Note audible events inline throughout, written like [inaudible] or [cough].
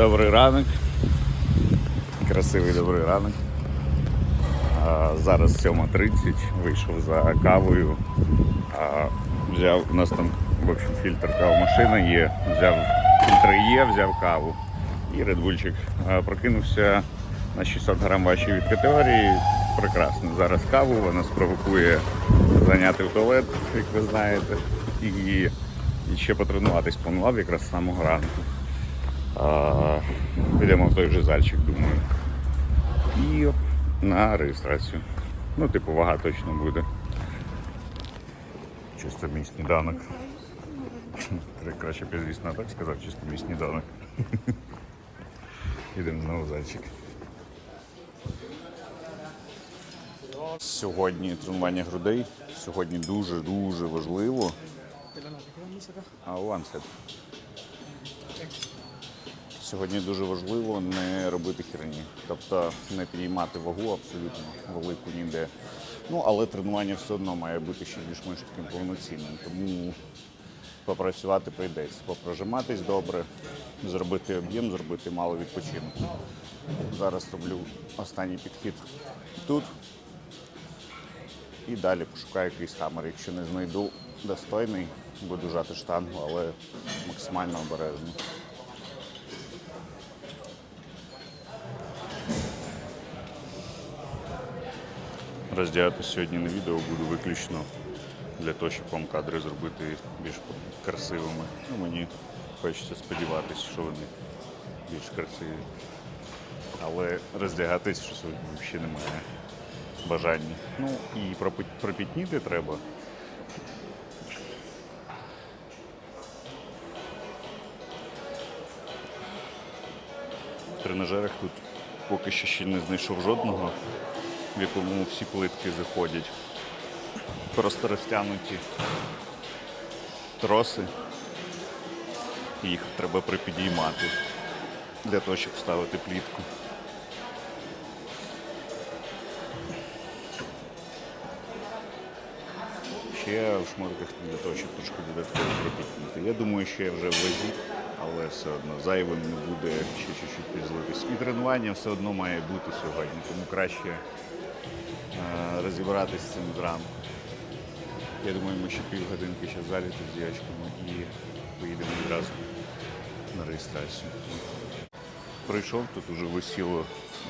Добрий ранок. Красивий добрий ранок. Зараз 7.30, вийшов за кавою. Взяв, у нас там в общем, фільтр кавомашина є. Взяв фільтр є, взяв каву і редбульчик. Прокинувся на 600 грам важче від категорії. Прекрасно. Зараз каву, вона спровокує зайняти в туалет, як ви знаєте. І, і ще потренуватись планував якраз з самого ранку. Підемо в той же зальчик, думаю. І на реєстрацію. Ну, типу, вага точно буде. Чисто мій сніданок. Краще б так сказав, чисто мій сніданок. Ідемо знову зальчик. Сьогодні тренування грудей. Сьогодні дуже-дуже важливо. А one set. Сьогодні дуже важливо не робити херні, тобто не підіймати вагу абсолютно велику ніде. Ну, але тренування все одно має бути ще більш-менш таким повноцінним. Тому попрацювати прийдеться, попрожиматись добре, зробити об'єм, зробити мало відпочинку. Зараз роблю останній підхід тут. І далі пошукаю якийсь хамер. Якщо не знайду достойний, буду жати штангу, але максимально обережно. Роздягати сьогодні на відео буду виключно для того, щоб вам кадри зробити більш красивими. Ну, мені хочеться сподіватися, що вони більш красиві. Але роздягатись що сьогодні взагалі немає бажання. Ну і пропітніти треба. В тренажерах тут поки що ще не знайшов жодного, в якому всі плитки заходять. Просто розтягнуті троси. Їх треба припідіймати для того, щоб вставити плітку. Ще в шмотках для того, щоб трошки додатково припідняти. Я думаю, що я вже в вазі, але все одно зайвим не буде ще чуть-чуть підзлитись. І тренування все одно має бути сьогодні, тому краще розібратися з цим зранку. Я думаю, ми ще півгодинки ще в залі тут з дівчатками і поїдемо відразу на реєстрацію. Прийшов, тут уже висіло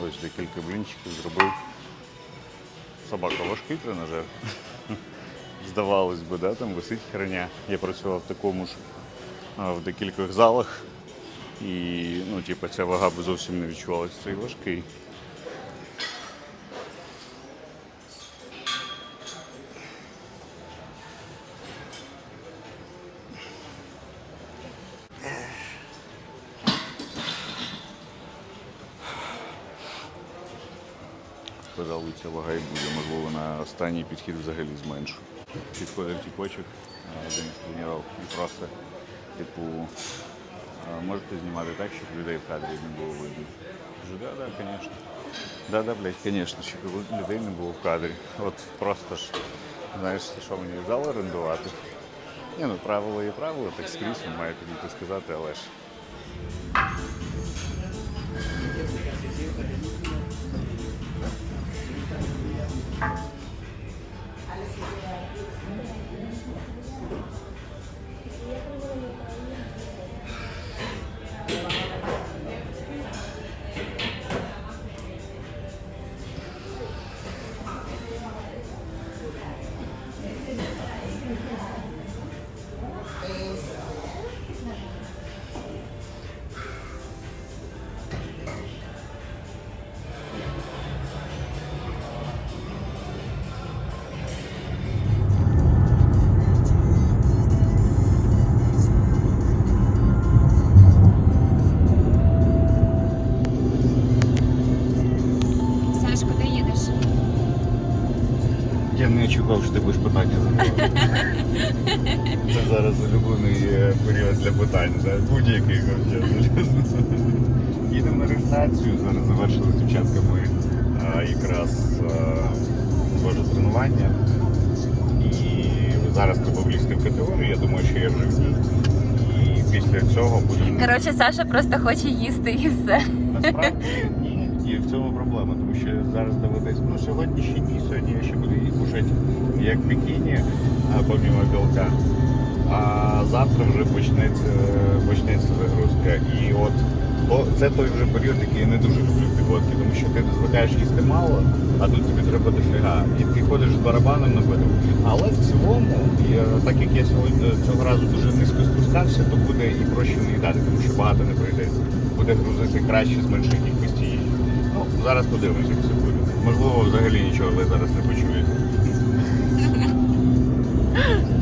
ось декілька блінчиків, зробив. Собака важкий тренажер. [laughs] Здавалось би, да, там висить херня. Я працював в такому ж в декількох залах. І ну, типу, ця вага б зовсім не відчувалася. Цей важкий. Ця вага і буде, можливо, на останній підхід взагалі зменшу. Підходив тіпочок, один з тренував і просто, типу, можете знімати так, щоб людей в кадрі не було видно. Кажу, да, да, звісно. Да, да, блядь, звісно, щоб людей не було в кадрі. От просто ж, знаєш, що мені зал орендувати. Ні, ну правило є правило, так скрізь він має тобі сказати, але ж. Я що ти будеш питання задавати. Це зараз улюблений е, період для питань, да? будь-який коротше. Їдемо на реєстрацію, зараз завершили з дівчатками а, якраз а, тренування. І зараз треба влізти в категорію, я думаю, що я вже в ній. І після цього поїдемо. Коротше, Саша просто хоче їсти і все. Насправді і в цьому проблема, тому що зараз доведеться. Ну сьогодні ще ні, сьогодні я ще буду їх кушати як бікіні, а помимо білка. А завтра вже почнеться, почнеться загрузка. І от то, це той вже період, який я не дуже люблю підводки, тому що ти звикаєш їсти мало, а тут тобі треба дофіга. І ти ходиш з барабаном на набитим. Але в цілому, я, так як я сьогодні цього разу дуже низько спускався, то буде і проще не їдати, тому що багато не прийдеться. Буде грузити краще з меншої кількості зараз подивимось, як все буде. Можливо, взагалі нічого ви зараз не почуєте. [laughs]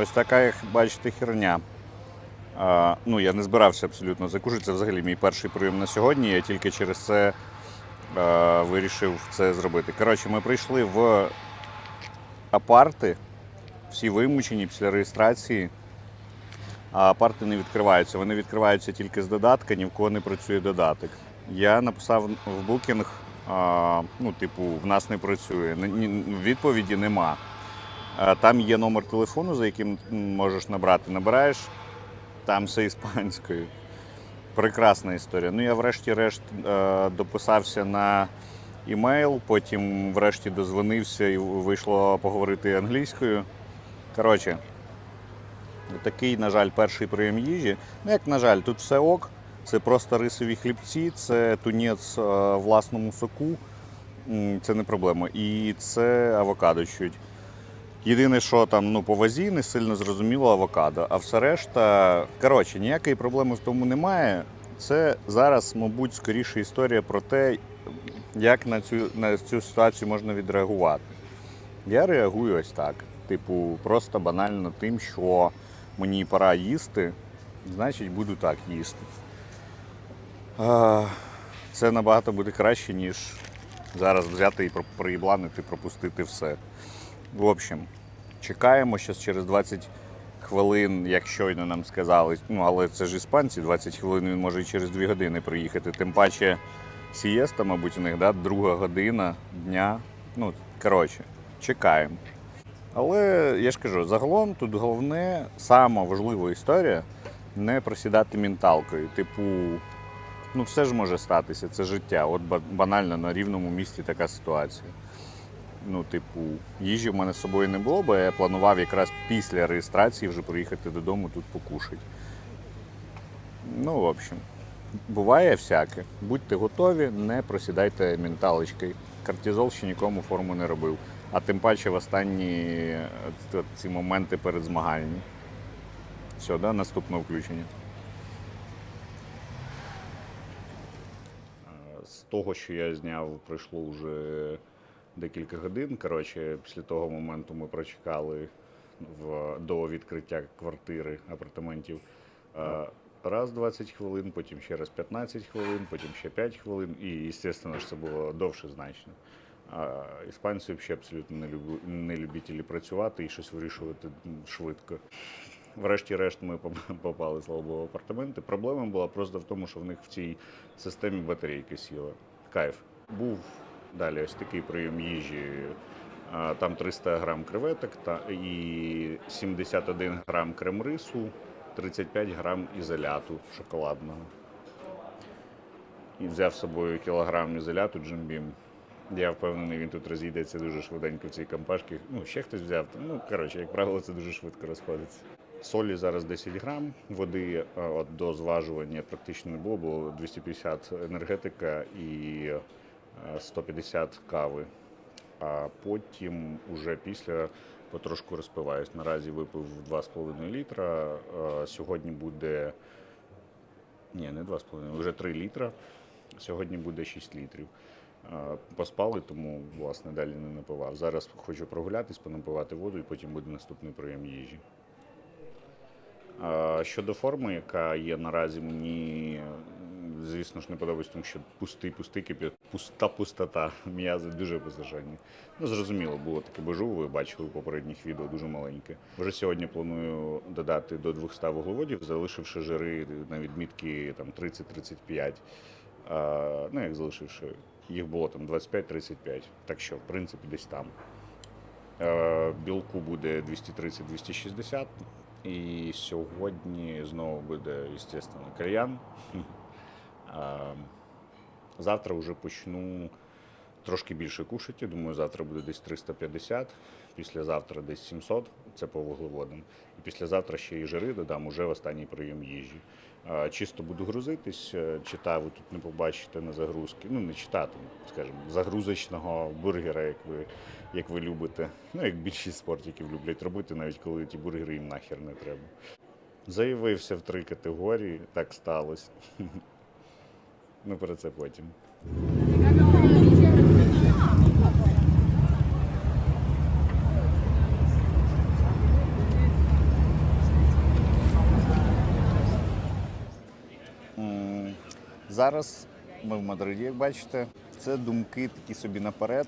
Ось така, як бачите, херня. А, ну, я не збирався абсолютно закушити. Це взагалі мій перший прийом на сьогодні. Я тільки через це а, вирішив це зробити. Коротше, ми прийшли в апарти, всі вимучені після реєстрації. А апарти не відкриваються. Вони відкриваються тільки з додатка, ні в кого не працює додаток. Я написав в букінг, ну, типу, в нас не працює. Відповіді нема. Там є номер телефону, за яким можеш набрати. Набираєш, там все іспанською. Прекрасна історія. Ну, я врешті-решт е, дописався на імейл, потім врешті дозвонився і вийшло поговорити англійською. Коротше, такий, на жаль, перший прийом їжі. Ну, як на жаль, тут все ок. Це просто рисові хлібці, це тунець е, власному соку. Це не проблема. І це авокадо чуть. Єдине, що там ну, по вазі не сильно зрозуміло авокадо, а все решта. Коротше, ніякої проблеми в тому немає. Це зараз, мабуть, скоріше історія про те, як на цю, на цю ситуацію можна відреагувати. Я реагую ось так. Типу, просто банально тим, що мені пора їсти, значить буду так їсти. Це набагато буде краще, ніж зараз взяти і про- проїбланити, пропустити все. В общем, чекаємо зараз через 20 хвилин, як щойно нам сказали. Ну, але це ж іспанці, 20 хвилин він може і через 2 години приїхати. Тим паче сієста, мабуть, у них, да? друга година дня. Ну, коротше, чекаємо. Але я ж кажу, загалом тут головне, сама важлива історія не просідати менталкою. Типу, ну все ж може статися, це життя. От банально на рівному місці така ситуація. Ну, типу, їжі в мене з собою не було, бо я планував якраз після реєстрації вже приїхати додому тут покушати. Ну, в общем, буває всяке. Будьте готові, не просідайте менталочкою. Кортизол ще нікому форму не робив. А тим паче в останні е, ці моменти перед змаганням. Все, да? наступне включення. З того, що я зняв, пройшло вже декілька годин. Коротше, після того моменту ми прочекали в, до відкриття квартири апартаментів. Е, Раз 20 хвилин, потім ще раз 15 хвилин, потім ще 5 хвилин, і, звісно це було довше значно. А іспанці взагалі абсолютно не, любу, не любителі працювати і щось вирішувати швидко. Врешті-решт ми [laughs] попали, слава Богу, в апартаменти. Проблема була просто в тому, що в них в цій системі батарейки сіла. Кайф. Був далі ось такий прийом їжі Там 300 грам креветок та і 71 грам крем-рису, 35 грам ізоляту шоколадного. І взяв з собою кілограм ізоляту джимбім. Я впевнений, він тут розійдеться дуже швиденько в цій компашці. Ну, ще хтось взяв. Ну, коротше, як правило, це дуже швидко розходиться. Солі зараз 10 грам, води от до зважування практично не було, було 250 енергетика і 150 кави. А потім уже після потрошку розпиваюсь. Наразі випив 2,5 літра. Е, Сьогодні буде. Ні, не 2,5, вже 3 літра. Сьогодні буде 6 літрів. Е, Поспали, тому власне далі не напивав. Зараз хочу прогулятись, понапивати воду і потім буде наступний прийом їжі. Щодо форми, яка є наразі, мені звісно ж не подобається, тому що пустий, пустий кип'ят, пуста пустота, [laughs] м'язи дуже посажені. Ну, зрозуміло, було таке бежу, ви бачили у попередніх відео, дуже маленьке. Вже сьогодні планую додати до 200 вуглеводів, залишивши жири на відмітки там 30-35. А, ну, як залишивши, їх було там 25-35, так що, в принципі, десь там. Білку буде 230-260. І сьогодні знову буде, звісно, кальян. Завтра вже почну трошки більше кушати. Думаю, завтра буде десь 350, післязавтра десь 700, це по вуглеводам. І післязавтра ще і жири додам уже в останній прийом їжі. Чисто буду грузитись, е, читаю, ви тут не побачите на загрузки. Ну, не читати, скажімо, загрузочного бургера, як ви, як ви любите. Ну, як більшість спортиків люблять робити, навіть коли ті бургери їм нахер не треба. Заявився в три категорії, так сталося. Ну, про це потім. Зараз ми в Мадриді, як бачите. Це думки такі собі наперед.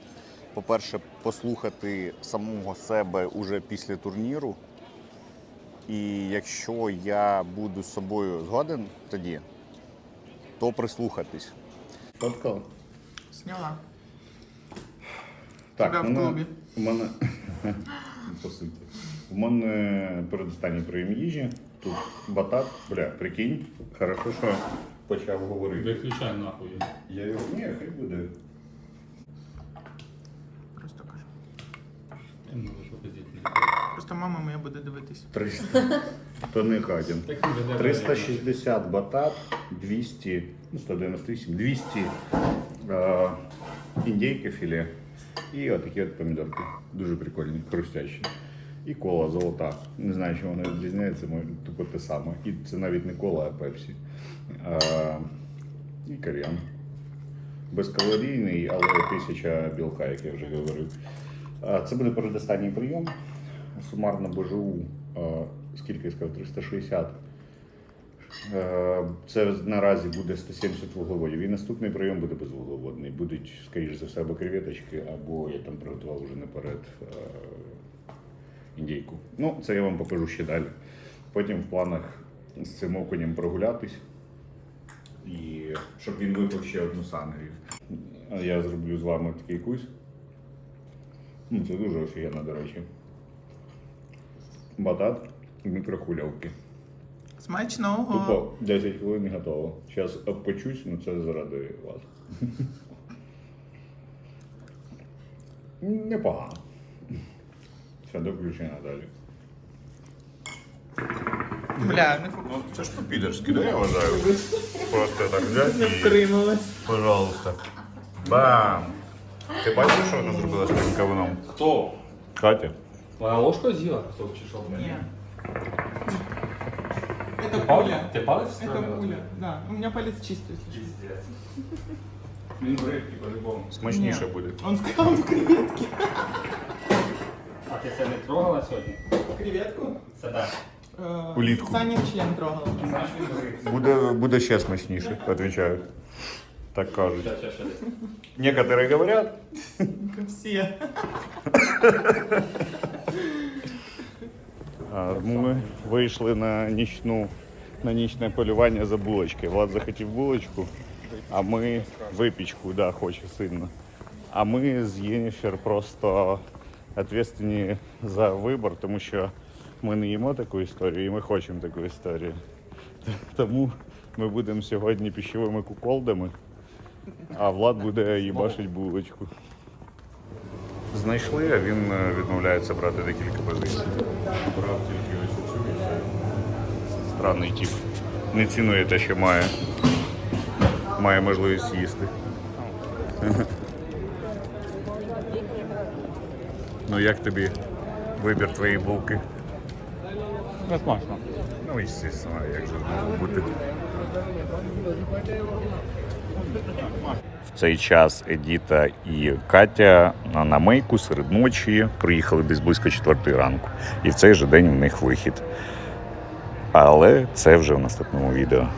По-перше, послухати самого себе уже після турніру. І якщо я буду з собою згоден тоді, то прислухатись. Фоткав? Сняла. Так, Тебе в у мене- клубі. У мене по суті. У мене передостанній прийом їжі. Тут батат. Бля, прикинь, хорошо, що почав говорити. Виключай нахуй. Я його. Ні, хай буде. Просто кажу. Я не можу. Просто мама моя буде дивитись. 300. То не веде 360 батат, 200, ну 198, 200 е, індейки філе і отакі от помідорки. Дуже прикольні, хрустящі. І кола золота. Не знаю, чим вона відрізняється, може, тупо те саме. І це навіть не кола, а пепсі. Е, і кальян. Безкалорійний, але тисяча білка, як я вже говорив. Е, Це буде передостанній прийом. Сумарно БЖУ, е, скільки я сказав, 360. Е, Це наразі буде 170 вуглеводів. І наступний прийом буде безвуглеводний. Будуть, скоріш за все, або креветочки, або я там приготував вже наперед е, індійку. Ну, це я вам покажу ще далі. Потім в планах з цим окунем прогулятись. І щоб він випив ще одну сангрію. Я зроблю з вами такий кусь. Ну, це дуже офігенно, до речі. Батат і мікрохвильовки. Смачного. Тупо 10 хвилин і готово. Зараз обпечусь, ну це заради вас. Непогано. Все, до включення далі. Бля, не фу- Ну, це ж по-підерськи, да, я вважаю. Просто так взяти і, втрималась. пожалуйста. Бам! Ти бачиш, що вона зробила з тим кавуном? Хто? Катя? Вона ложкою з'їла кусок чи що? Ні. Ти Это пал- пуля. Ти палець Это вставила? пуля. Да. У меня палец чистый, если честно. Пиздец. Він [laughs] в рибки по-любому. Смачніше Ні. буде. Он сказал в креветке. А ти це не трогала сьогодні? Креветку? Це так. Э, Улитку. Саня член трогал. Знаєш, він в рибки. Буде, буде ще смачніше, відповідаю. Так кажуть. Щас, щас, щас. Некоторые говорят, Как все. [laughs] А, Ми вийшли на нічну на нічне полювання за булочки. Влад захотів булочку, а ми випічку, да, хоче сильно. А ми з Єніфер просто відповідальні за вибір, тому що ми не їмо таку історію і ми хочемо таку історію. Тому ми будемо сьогодні пищовими куколдами, а Влад буде їбашить булочку. Знайшли, а він е, відмовляється брати декілька позицій. Брав тільки ось цю і все. Странний тип. Не цінує те, що має. Має можливість їсти. Ну як тобі вибір твоєї булки? Не смачно. Ну, і звісно, як же бути. Цей час Едіта і Катя на на мейку серед ночі приїхали десь близько четвертої ранку. І в цей же день в них вихід. Але це вже в наступному відео.